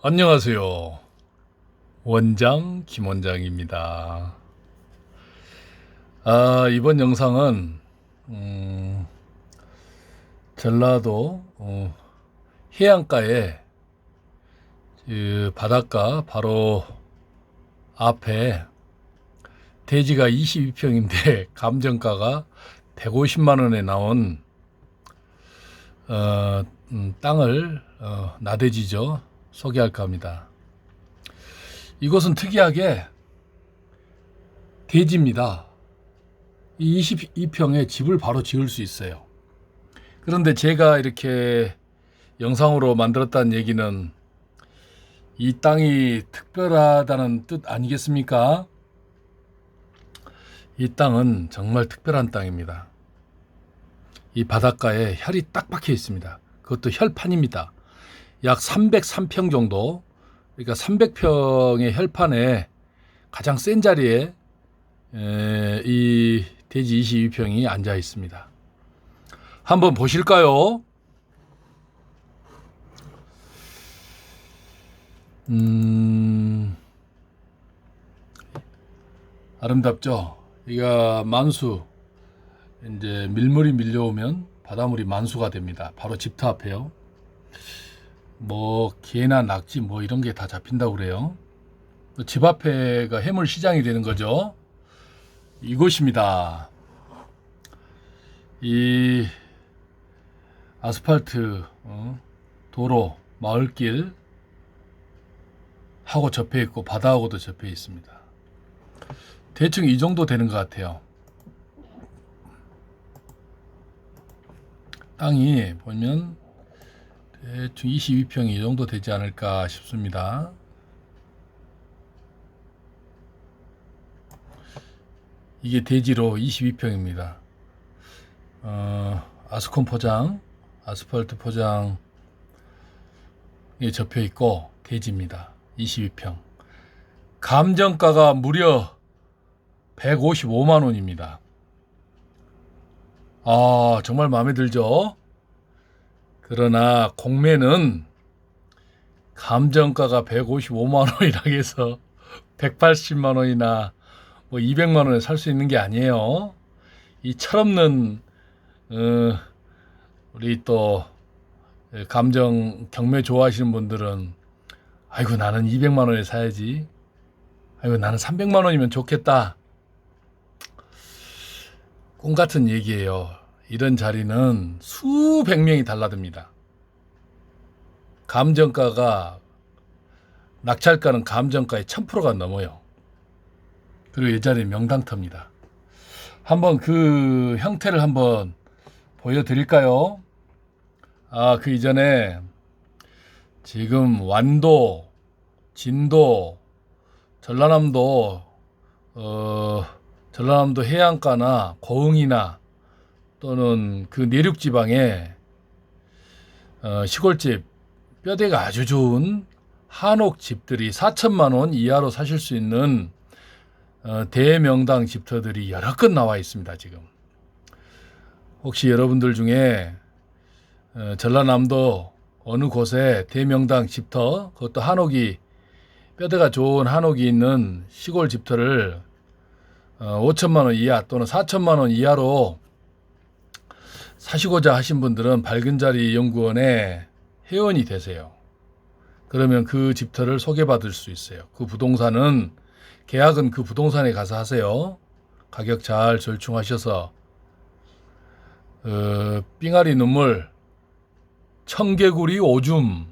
안녕하세요. 원장 김원장입니다. 아, 이번 영상은 음, 전라도 어, 해안가에 그 바닷가 바로 앞에 대지가 22평인데 감정가가 150만 원에 나온 어, 음, 땅을 어, 나대지죠. 소개할까 합니다. 이곳은 특이하게 대지입니다. 이 22평에 집을 바로 지을 수 있어요. 그런데 제가 이렇게 영상으로 만들었다는 얘기는 이 땅이 특별하다는 뜻 아니겠습니까? 이 땅은 정말 특별한 땅입니다. 이 바닷가에 혈이 딱 박혀 있습니다. 그것도 혈판입니다. 약 303평 정도, 그러니까 300평의 혈판에 가장 센 자리에 에, 이 대지 22평이 앉아 있습니다. 한번 보실까요? 음, 아름답죠? 이가 만수, 이제 밀물이 밀려오면 바닷물이 만수가 됩니다. 바로 집터 앞에요. 뭐 개나 낙지 뭐 이런 게 다 잡힌다고 그래요. 집 앞에가 해물 시장이 되는 거죠. 이곳입니다. 이 아스팔트 어, 도로 마을길 하고 접해 있고 바다하고도 접해 있습니다. 대충 이 정도 되는 것 같아요. 땅이 보면 대충 22평이 이 정도 되지 않을까 싶습니다. 이게 대지로 22평입니다. 어, 아스콘 포장, 아스팔트 포장에 접혀 있고 대지입니다. 22평. 감정가가 무려 155만 원입니다. 아, 정말 마음에 들죠? 그러나 공매는 감정가가 155만 원이라 해서 180만 원이나 뭐 200만 원에 살 수 있는 게 아니에요. 이 철없는 어, 우리 또 감정 경매 좋아하시는 분들은 아이고 나는 200만 원에 사야지. 아이고 나는 300만 원이면 좋겠다. 꿈 같은 얘기예요. 이런 자리는 수백 명이 달라듭니다. 감정가가 낙찰가는 감정가의 1000%가 넘어요. 그리고 이 자리 명당터입니다. 한번 그 형태를 한번 보여드릴까요? 아, 그 이전에 지금 완도, 진도, 전라남도, 어, 전라남도 해안가나 고흥이나 또는 그 내륙 지방에 어, 시골집 뼈대가 아주 좋은 한옥 집들이 4천만 원 이하로 사실 수 있는 어, 대명당 집터들이 여러 건 나와 있습니다 지금. 혹시 여러분들 중에 어, 전라남도 어느 곳에 대명당 집터 그것도 한옥이 뼈대가 좋은 한옥이 있는 시골 집터를 어, 5천만 원 이하 또는 4천만 원 이하로 사시고자 하신 분들은 밝은 자리 연구원에 회원이 되세요. 그러면 그 집터를 소개받을 수 있어요. 그 부동산은 계약은 그 부동산에 가서 하세요. 가격 잘 절충하셔서 어, 삥아리 눈물 청개구리 오줌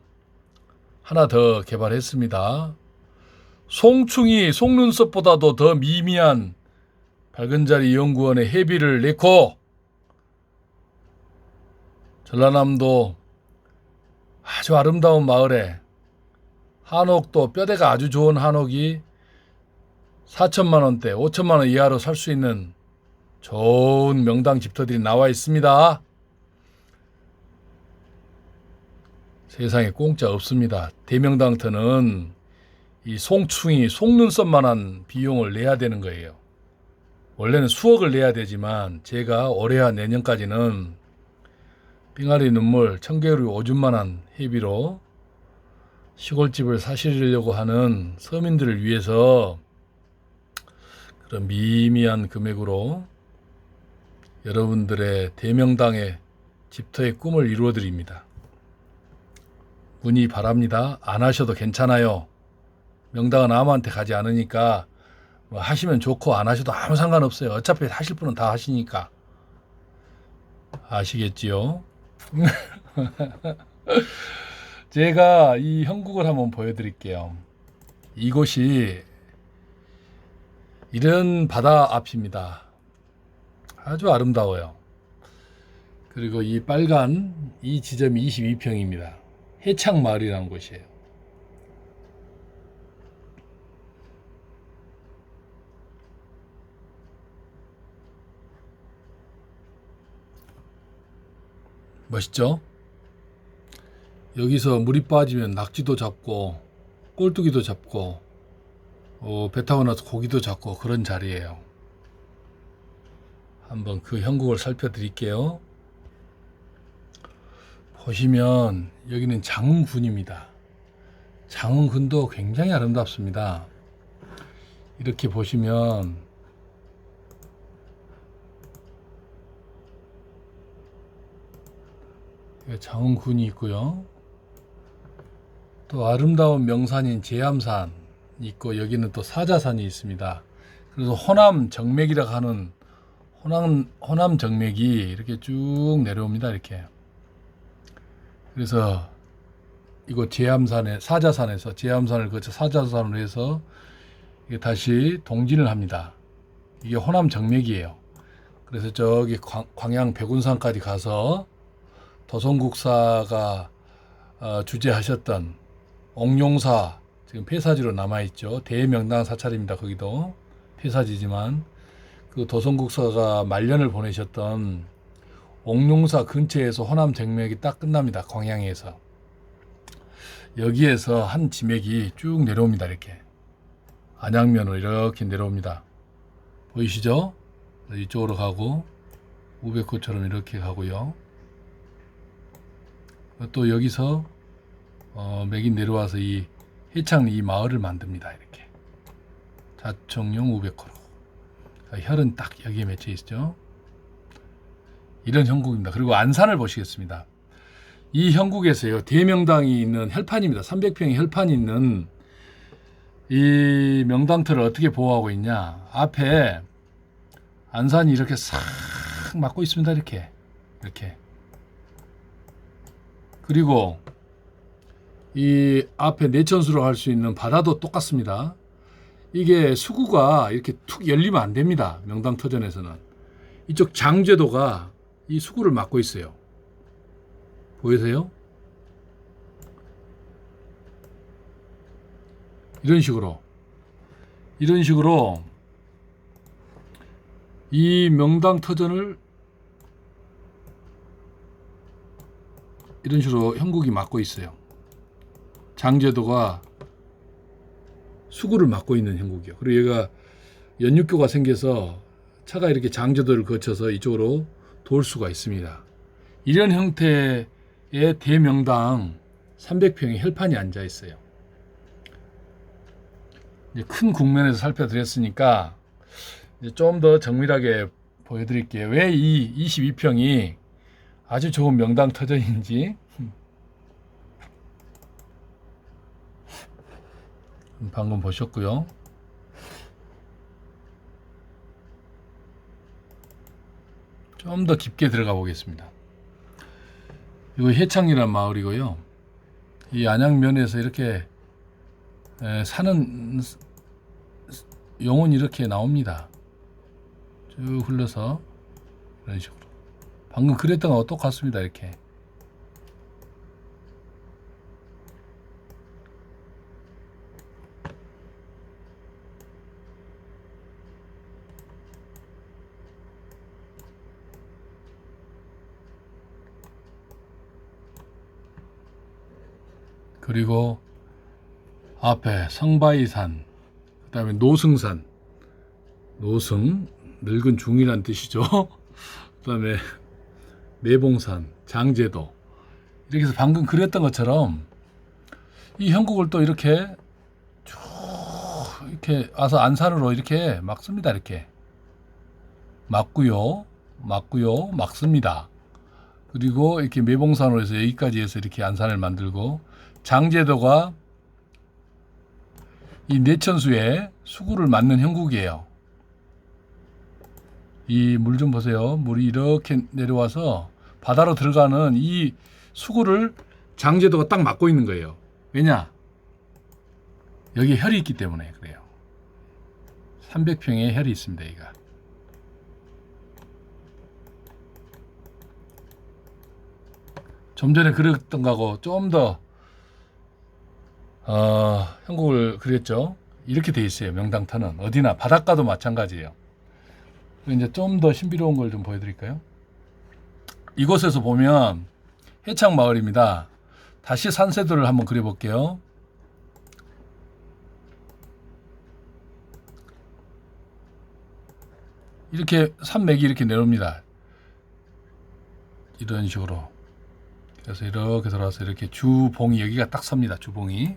하나 더 개발했습니다. 송충이 속눈썹보다도 더 미미한 밝은 자리 연구원의 회비를 내고 전라남도 아주 아름다운 마을에 한옥도 뼈대가 아주 좋은 한옥이 4천만 원대, 5천만 원 이하로 살 수 있는 좋은 명당 집터들이 나와 있습니다. 세상에 공짜 없습니다. 대명당터는 이 송충이 속눈썹만한 비용을 내야 되는 거예요. 원래는 수억을 내야 되지만 제가 올해와 내년까지는 빙아리 눈물 청개구리 오줌만한 회비로 시골집을 사시려고 하는 서민들을 위해서 그런 미미한 금액으로 여러분들의 대명당의 집터의 꿈을 이루어 드립니다. 문의 바랍니다. 안 하셔도 괜찮아요. 명당은 아무한테 가지 않으니까 뭐 하시면 좋고 안 하셔도 아무 상관없어요. 어차피 하실 분은 다 하시니까. 아시겠지요? 제가 이 형국을 한번 보여드릴게요. 이곳이 이런 바다 앞입니다. 아주 아름다워요. 그리고 이 빨간 이 지점이 22평입니다. 해창마을이라는 곳이에요. 멋있죠? 여기서 물이 빠지면 낙지도 잡고 꼴뚜기도 잡고 어, 배 타고 나서 고기도 잡고 그런 자리예요. 한번 그 형국을 살펴드릴게요. 보시면 여기는 장흥군입니다. 장흥군도 굉장히 아름답습니다. 이렇게 보시면 여기 장흥군이 있고요. 또 아름다운 명산인 제암산 있고 여기는 또 사자산이 있습니다. 그래서 호남 정맥이라고 하는 호남 호남 정맥이 이렇게 쭉 내려옵니다. 이렇게. 그래서 이곳 제암산에 사자산에서 제암산을 거쳐 사자산으로 해서 이게 다시 동진을 합니다. 이게 호남 정맥이에요. 그래서 저기 광, 광양 백운산까지 가서 도성국사가 어, 주재하셨던 옥룡사 지금 폐사지로 남아 있죠. 대명당 사찰입니다. 거기도 폐사지지만 그 도성국사가 말년을 보내셨던 옥룡사 근처에서 호남 정맥이 딱 끝납니다. 광양에서 여기에서 한 지맥이 쭉 내려옵니다. 이렇게 안양면으로 이렇게 내려옵니다. 보이시죠? 이쪽으로 가고 우백호처럼 이렇게 가고요. 또 여기서 어, 맥이 내려와서 이 해창 이 마을을 만듭니다. 이렇게 자청용 우백호로 혈은 딱 여기에 맺혀 있죠. 이런 형국입니다. 그리고 안산을 보시겠습니다. 이 형국에서요 대명당이 있는 혈판입니다. 300평의 혈판이 있는 이 명당터를 어떻게 보호하고 있냐? 앞에 안산이 이렇게 싹 막고 있습니다. 이렇게 이렇게 그리고 이 앞에 내천수로 할 수 있는 바다도 똑같습니다. 이게 수구가 이렇게 툭 열리면 안 됩니다. 명당 터전에서는 이쪽 장제도가 이 수구를 막고 있어요. 보이세요? 이런 식으로 이런 식으로 이 명당 터전을 이런 식으로 형국이 막고 있어요. 장제도가 수구를 막고 있는 형국이요. 그리고 얘가 연육교가 생겨서 차가 이렇게 장제도를 거쳐서 이쪽으로 돌 수가 있습니다. 이런 형태의 대명당 300평의 혈판이 앉아 있어요. 큰 국면에서 살펴드렸으니까 좀 더 정밀하게 보여드릴게요. 왜 이 22평이 아주 좋은 명당 터전인지 방금 보셨고요. 좀 더 깊게 들어가 보겠습니다. 이거 해창이란 마을이고요. 이 안양면에서 이렇게 에, 사는 용은 이렇게 나옵니다. 쭉 흘러서 이런 식으로. 방금 그랬던 거하고 똑같습니다. 이렇게. 그리고 앞에 성바이산, 그 다음에 노승산, 노승, 늙은 중이란 뜻이죠. 그 다음에 내봉산, 장제도. 이렇게 해서 방금 그렸던 것처럼 이 형국을 또 이렇게 쭉 이렇게 와서 안산으로 이렇게 막습니다. 이렇게 막고요, 막고요, 막습니다. 그리고 이렇게 매봉산으로 해서 여기까지 해서 이렇게 안산을 만들고 장제도가 이 내천수에 수구를 맞는 형국이에요. 이 물 좀 보세요. 물이 이렇게 내려와서 바다로 들어가는 이 수구를 장제도가 딱 막고 있는 거예요. 왜냐? 여기 혈이 있기 때문에 그래요. 300평의 혈이 있습니다. 여기가. 좀 전에 그렸던 거하고 좀 더 어, 형국을 그렸죠. 이렇게 돼 있어요. 명당터는 어디나 바닷가도 마찬가지예요. 이제 좀 더 신비로운 걸 좀 보여드릴까요? 이곳에서 보면 해창 마을입니다. 다시 산세도를 한번 그려볼게요. 이렇게 산맥이 이렇게 내려옵니다. 이런 식으로. 그래서 이렇게 돌아서 이렇게 주봉이 여기가 딱 섭니다. 주봉이.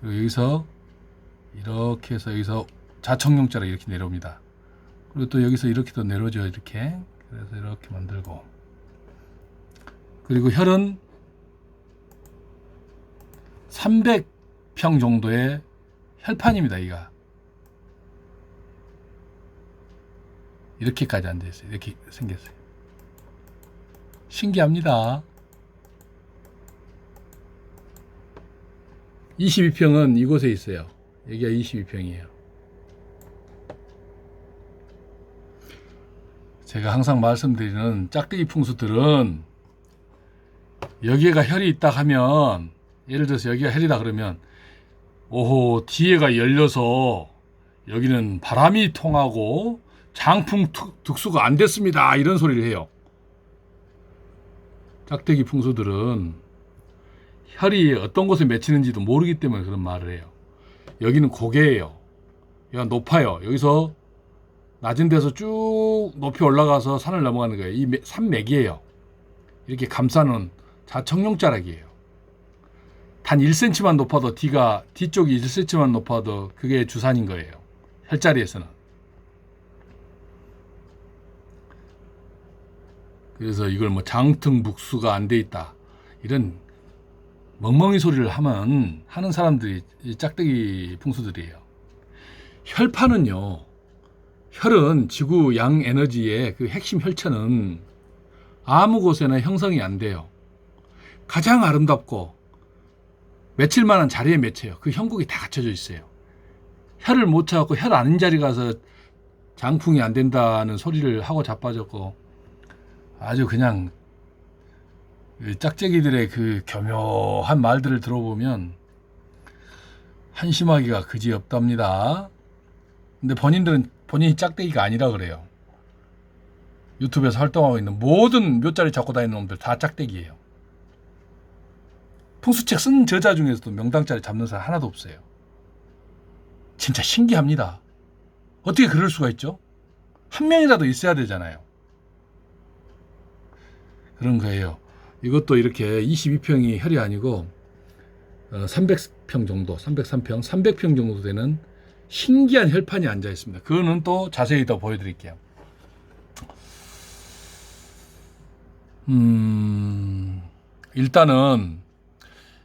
그리고 여기서 이렇게 해서 여기서 자청용자로 이렇게 내려옵니다. 그리고 또 여기서 이렇게 또 내려오죠. 이렇게. 그래서 이렇게 만들고. 그리고 혈은 300평 정도의 혈판입니다. 이가. 이렇게까지 앉아 있어요. 이렇게 생겼어요. 신기합니다. 22평은 이곳에 있어요. 여기가 22평이에요. 제가 항상 말씀드리는 짝대기 풍수들은 여기가 혈이 있다 하면 예를 들어서 여기가 혈이다 그러면 오호 뒤에가 열려서 여기는 바람이 통하고 장풍 특- 특수가 안 됐습니다 이런 소리를 해요. 짝대기 풍수들은 혈이 어떤 곳에 맺히는지도 모르기 때문에 그런 말을 해요. 여기는 고개예요. 여기가 높아요. 여기서 낮은 데서 쭉 높이 올라가서 산을 넘어가는 거예요. 이 매- 산맥이에요. 이렇게 감싸는 자청룡자락이에요. 단 1cm만 높아도 뒤가 뒤쪽이 1cm만 높아도 그게 주산인 거예요. 혈자리에서는. 그래서 이걸 뭐 장등북수가 안 돼 있다. 이런 멍멍이 소리를 하면 하는 사람들이 이 짝대기 풍수들이에요. 혈파는요. 혈은 지구 양 에너지의 그 핵심 혈체는 아무 곳에나 형성이 안 돼요. 가장 아름답고 맺힐 만한 자리에 맺혀요. 그 형국이 다 갖춰져 있어요. 혈을 못 찾고 혈 아닌 자리 가서 장풍이 안 된다는 소리를 하고 자빠졌고 아주 그냥 그 짝짝이들의 그 교묘한 말들을 들어보면 한심하기가 그지 없답니다. 근데 본인들은 본인이 짝대기가 아니라 그래요. 유튜브에서 활동하고 있는 모든 묘자리 잡고 다니는 놈들 다 짝대기예요. 풍수책 쓴 저자 중에서도 명당자리 잡는 사람 하나도 없어요. 진짜 신기합니다. 어떻게 그럴 수가 있죠? 한 명이라도 있어야 되잖아요. 그런 거예요. 이것도 이렇게 22평이 혈이 아니고 300평 정도, 303평, 300평 정도 되는 신기한 혈판이 앉아 있습니다. 그거는 또 자세히 더 보여드릴게요. 음, 일단은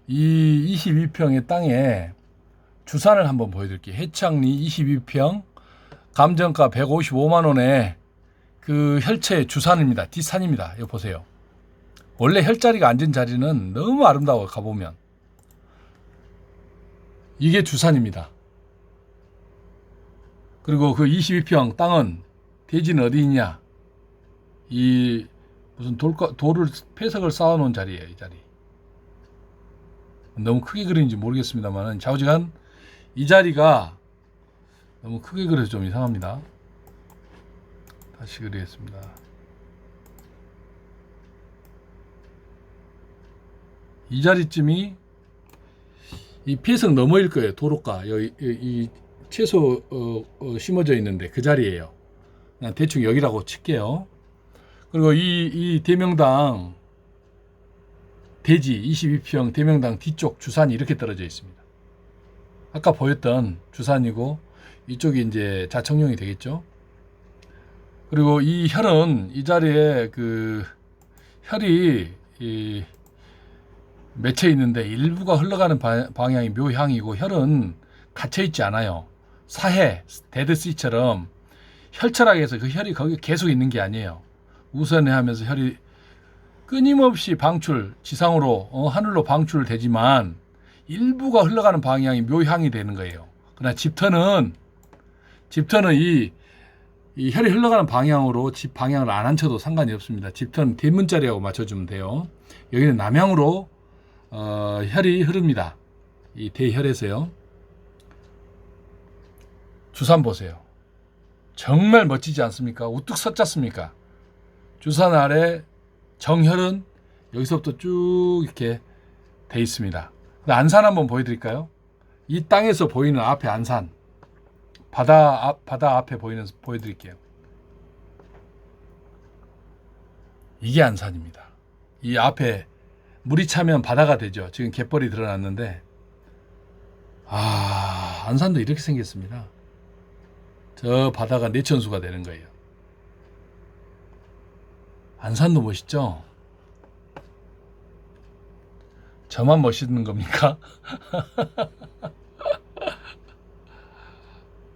이 22평의 땅에 주산을 한번 보여드릴게요. 해창리 22평, 감정가 155만 원에 그 혈체 주산입니다. 뒷산입니다. 여기 보세요. 원래 혈자리가 앉은 자리는 너무 아름다워 가보면 이게 주산입니다. 그리고 그 22평 땅은 대지는 어디 있냐? 이 무슨 돌 돌을 폐석을 쌓아놓은 자리예요, 이 자리. 너무 크게 그린지 모르겠습니다만은 좌우지간 이 자리가 너무 크게 그려서 좀 이상합니다. 다시 그리겠습니다. 이 자리쯤이 이 폐석 너머일 거예요. 도로가 여기 이, 이 채소 어, 어, 심어져 있는데 그 자리예요. 그냥 대충 여기라고 칠게요. 그리고 이, 이 대명당 대지 22평 대명당 뒤쪽 주산이 이렇게 떨어져 있습니다. 아까 보였던 주산이고 이쪽이 이제 자청룡이 되겠죠. 그리고 이 혈은 이 자리에 그 혈이 이 맺혀 있는데 일부가 흘러가는 바- 방향이 묘향이고 혈은 갇혀 있지 않아요. 사해 데드시처럼 혈철학에 해서 그 혈이 거기 계속 있는 게 아니에요. 우선에 하면서 혈이 끊임없이 방출 지상으로 어, 하늘로 방출되지만 일부가 흘러가는 방향이 묘향이 되는 거예요. 그러나 집터는 집터는 이, 이 혈이 흘러가는 방향으로 집 방향을 안 앉혀도 상관이 없습니다. 집터는 대문자리하고 맞춰주면 돼요. 여기는 남향으로 어, 혈이 흐릅니다. 이 대혈에서요. 주산 보세요. 정말 멋지지 않습니까? 우뚝 섰잖습니까? 주산 아래 정혈은 여기서부터 쭉 이렇게 돼 있습니다. 안산 한번 보여드릴까요? 이 땅에서 보이는 앞에 안산 바다 앞 바다 앞에 보이는 보여드릴게요. 이게 안산입니다. 이 앞에 물이 차면 바다가 되죠. 지금 갯벌이 드러났는데 아 안산도 이렇게 생겼습니다. 저 바다가 내천수가 되는 거예요. 안산도 멋있죠? 저만 멋있는 겁니까?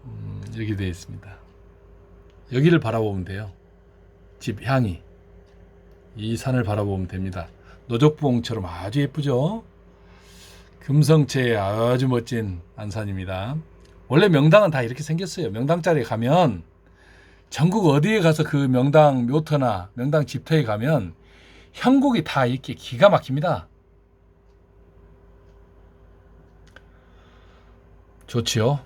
음, 이렇게 되어 있습니다. 여기를 바라보면 돼요. 집 향이. 이 산을 바라보면 됩니다. 노적부엉처럼 아주 예쁘죠? 금성체의 아주 멋진 안산입니다. 원래 명당은 다 이렇게 생겼어요. 명당 자리에 가면 전국 어디에 가서 그 명당 묘터나 명당 집터에 가면 형국이 다 이렇게 기가 막힙니다. 좋지요?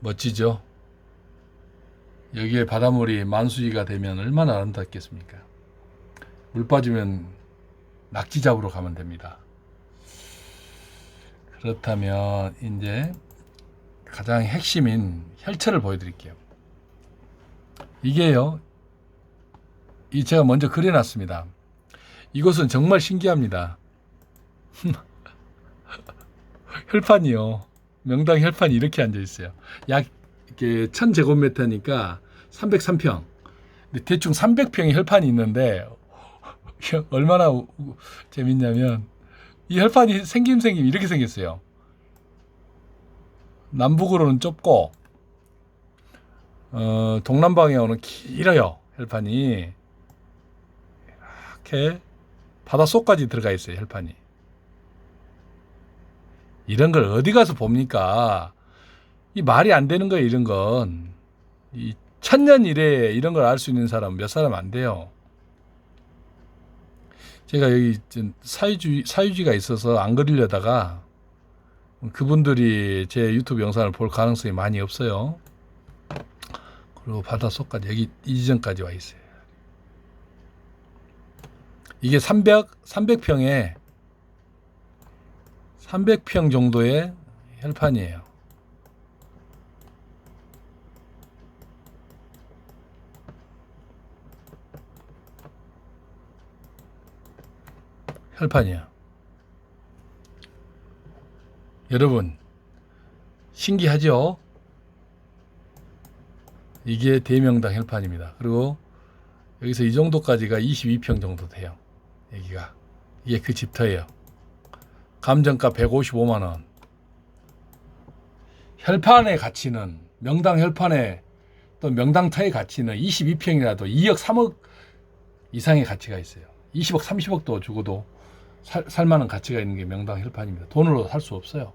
멋지죠? 여기에 바닷물이 만수위가 되면 얼마나 아름답겠습니까? 물 빠지면 낙지 잡으러 가면 됩니다. 그렇다면 이제 가장 핵심인 혈체를 보여드릴게요. 이게요. 이 제가 먼저 그려놨습니다. 이것은 정말 신기합니다. 혈판이요. 명당 혈판이 이렇게 앉아 있어요. 약 이렇게 1000제곱미터니까 303평. 근데 대충 300평의 혈판이 있는데 얼마나 우- 우- 재밌냐면 이 혈판이 생김 생김 이렇게 생겼어요. 남북으로는 좁고 어, 동남 방향으로는 길어요. 혈판이 이렇게 바닷속까지 들어가 있어요. 혈판이 이런 걸 어디 가서 봅니까? 이 말이 안 되는 거예요. 이런 건. 이 천년 이래 이런 걸 알 수 있는 사람 몇 사람 안 돼요. 제가 여기 좀 사유지 사유지가 있어서 안 그리려다가 그분들이 제 유튜브 영상을 볼 가능성이 많이 없어요. 그리고 바닷속까지 여기 이 지점까지 와 있어요. 이게 300 300평에 300평 정도의 혈판이에요. 혈판이야. 여러분, 신기하죠? 이게 대명당 혈판입니다. 그리고 여기서 이 정도까지가 22평 정도 돼요. 여기가. 이게 그 집터예요. 감정가 155만 원. 혈판의 가치는 명당 혈판의 또 명당터의 가치는 22평이라도 2억 3억 이상의 가치가 있어요. 20억 30억도 주고도 살, 살만한 가치가 있는 게 명당 혈판입니다. 돈으로 살 수 없어요.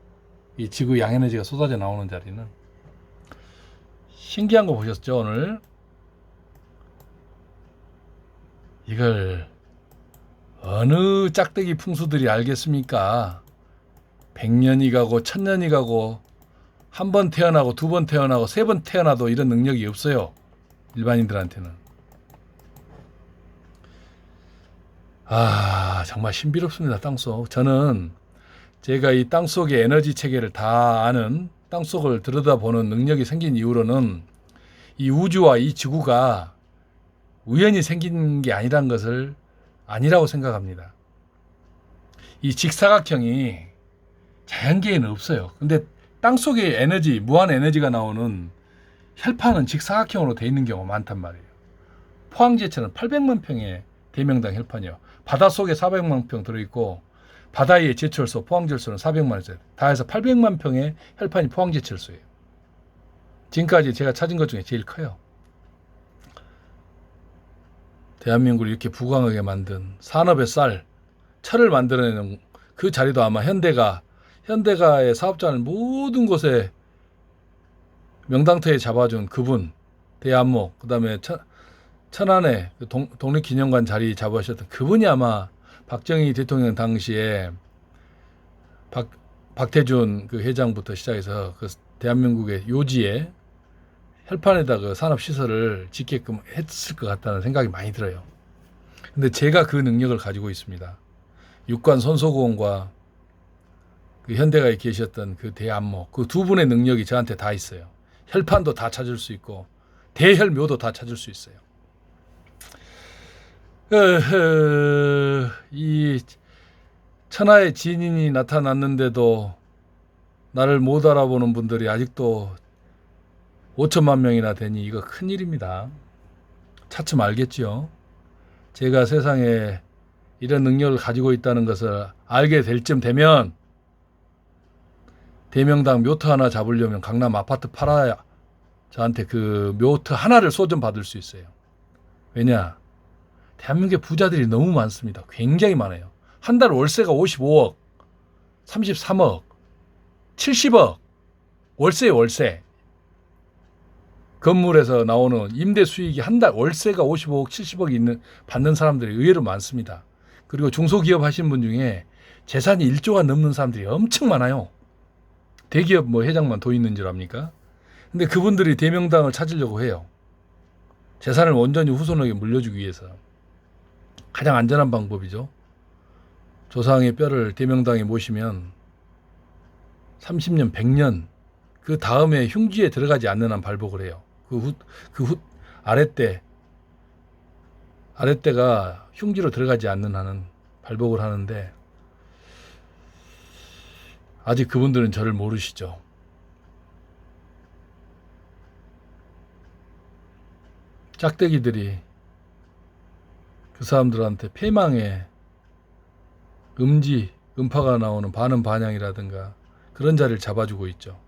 이 지구 양에너지가 쏟아져 나오는 자리는 신기한 거 보셨죠 오늘? 이걸 어느 짝대기 풍수들이 알겠습니까? 100년이 가고 1000년이 가고 한 번 태어나고 두 번 태어나고 세 번 태어나도 이런 능력이 없어요. 일반인들한테는. 아, 정말 신비롭습니다. 땅속. 저는 제가 이 땅속의 에너지 체계를 다 아는 땅속을 들여다보는 능력이 생긴 이후로는 이 우주와 이 지구가 우연히 생긴 게 아니란 것을 아니라고 생각합니다. 이 직사각형이 자연계에는 없어요. 근데 땅 속에 에너지, 무한 에너지가 나오는 혈판은 직사각형으로 돼 있는 경우가 많단 말이에요. 포항제철은 800만 평의 대명당 혈판이요. 바닷속에 400만 평 들어있고 바다의 제철소 포항제철소는 400만 원, 다 해서 800만 평의 혈판이 포항제철소예요. 지금까지 제가 찾은 것 중에 제일 커요. 대한민국을 이렇게 부강하게 만든 산업의 쌀, 철을 만들어내는 그 자리도 아마 현대가 현대가의 사업자를 모든 곳에 명당터에 잡아준 그분 대한목 그 다음에 천, 천안에 그 동, 독립기념관 자리 잡으셨던 그분이 아마 박정희 대통령 당시에 박 박태준 그 회장부터 시작해서 그 대한민국의 요지에 혈판에다 그 산업 시설을 짓게끔 했을 것 같다는 생각이 많이 들어요. 근데 제가 그 능력을 가지고 있습니다. 육관 손소공과 그 현대가에 계셨던 그 대안모 그두 분의 능력이 저한테 다 있어요. 혈판도 다 찾을 수 있고 대혈묘도 다 찾을 수 있어요. 어허, 이 천하의 진인이 나타났는데도 나를 못 알아보는 분들이 아직도 5천만 명이나 되니 이거 큰 일입니다. 차츰 알겠죠. 제가 세상에 이런 능력을 가지고 있다는 것을 알게 될 쯤 되면 대명당 묘트 하나 잡으려면 강남 아파트 팔아야 저한테 그 묘트 하나를 소전 받을 수 있어요. 왜냐? 대한민국의 부자들이 너무 많습니다. 굉장히 많아요. 한 달 월세가 55억, 33억, 70억. 월세 월세. 건물에서 나오는 임대 수익이 한 달 월세가 55억, 70억 있는 받는 사람들이 의외로 많습니다. 그리고 중소기업 하시는 분 중에 재산이 1조가 넘는 사람들이 엄청 많아요. 대기업 뭐 회장만 돈 있는 줄 압니까? 근데 그분들이 대명당을 찾으려고 해요. 재산을 온전히 후손에게 물려주기 위해서. 가장 안전한 방법이죠. 조상의 뼈를 대명당에 모시면 30년, 100년 그 다음에 흉지에 들어가지 않는 한 발복을 해요. 그 후, 그 후, 아랫대, 아랫대가 흉지로 들어가지 않는 한은 발복을 하는데 아직 그분들은 저를 모르시죠. 짝대기들이 그 사람들한테 폐망에 음지, 음파가 나오는 반음 반향이라든가 그런 자리를 잡아주고 있죠.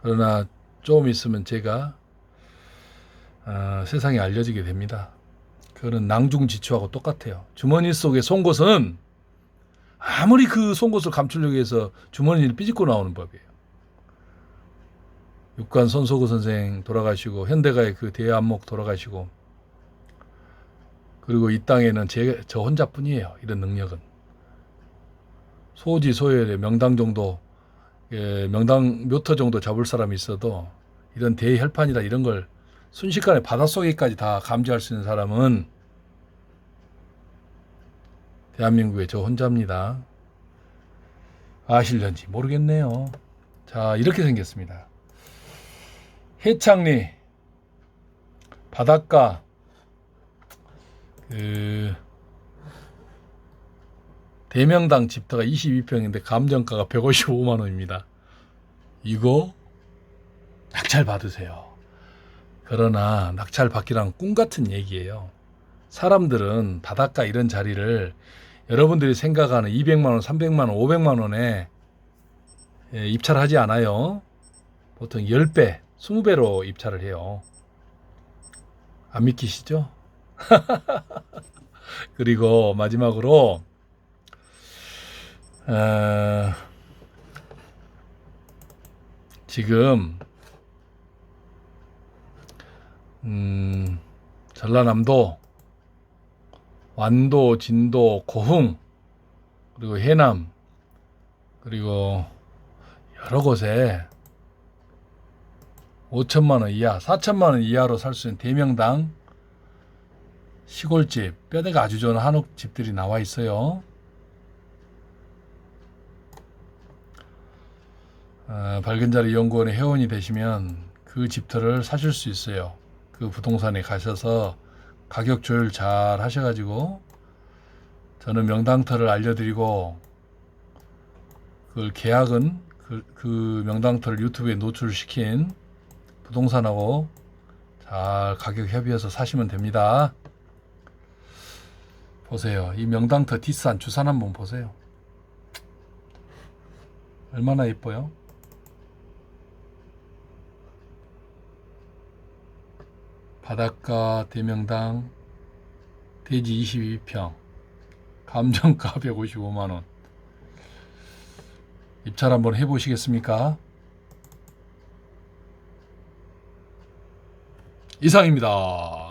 그러나 조금 있으면 제가 아, 세상에 알려지게 됩니다. 그거는 낭중지추하고 똑같아요. 주머니 속의 송곳은 아무리 그 송곳을 감추려고 해서 주머니를 삐집고 나오는 법이에요. 육관 손소구 선생 돌아가시고 현대가의 그 대안목 돌아가시고 그리고 이 땅에는 제, 저 혼자뿐이에요. 이런 능력은 소지 소열의 명당 정도 예, 명당 묘터 정도 잡을 사람이 있어도 이런 대혈판이다 이런 걸 순식간에 바닷속에까지 다 감지할 수 있는 사람은 대한민국에 저 혼자입니다. 아실런지 모르겠네요. 자, 이렇게 생겼습니다. 해창리 바닷가 그 대명당 집터가 22평인데 감정가가 155만 원입니다. 이거 낙찰 받으세요. 그러나 낙찰 받기랑 꿈 같은 얘기예요. 사람들은 바닷가 이런 자리를 여러분들이 생각하는 200만 원, 300만 원, 500만 원에 예, 입찰하지 않아요. 보통 10배, 20배로 입찰을 해요. 안 믿기시죠? 그리고 마지막으로 어, 지금 음, 전라남도, 완도, 진도, 고흥, 그리고 해남, 그리고 여러 곳에 5천만 원 이하, 4천만 원 이하로 살 수 있는 대명당 시골집, 뼈대가 아주 좋은 한옥 집들이 나와 있어요. 어, 밝은 자리 연구원의 회원이 되시면 그 집터를 사실 수 있어요. 그 부동산에 가셔서 가격 조율 잘 하셔가지고 저는 명당터를 알려드리고 그 계약은 그, 그 명당터를 유튜브에 노출시킨 부동산하고 잘 가격 협의해서 사시면 됩니다. 보세요. 이 명당터 뒷산 주산 한번 보세요. 얼마나 예뻐요? 바닷가 대명당 대지 22평 감정가 155만 원 입찰 한번 해보시겠습니까? 이상입니다.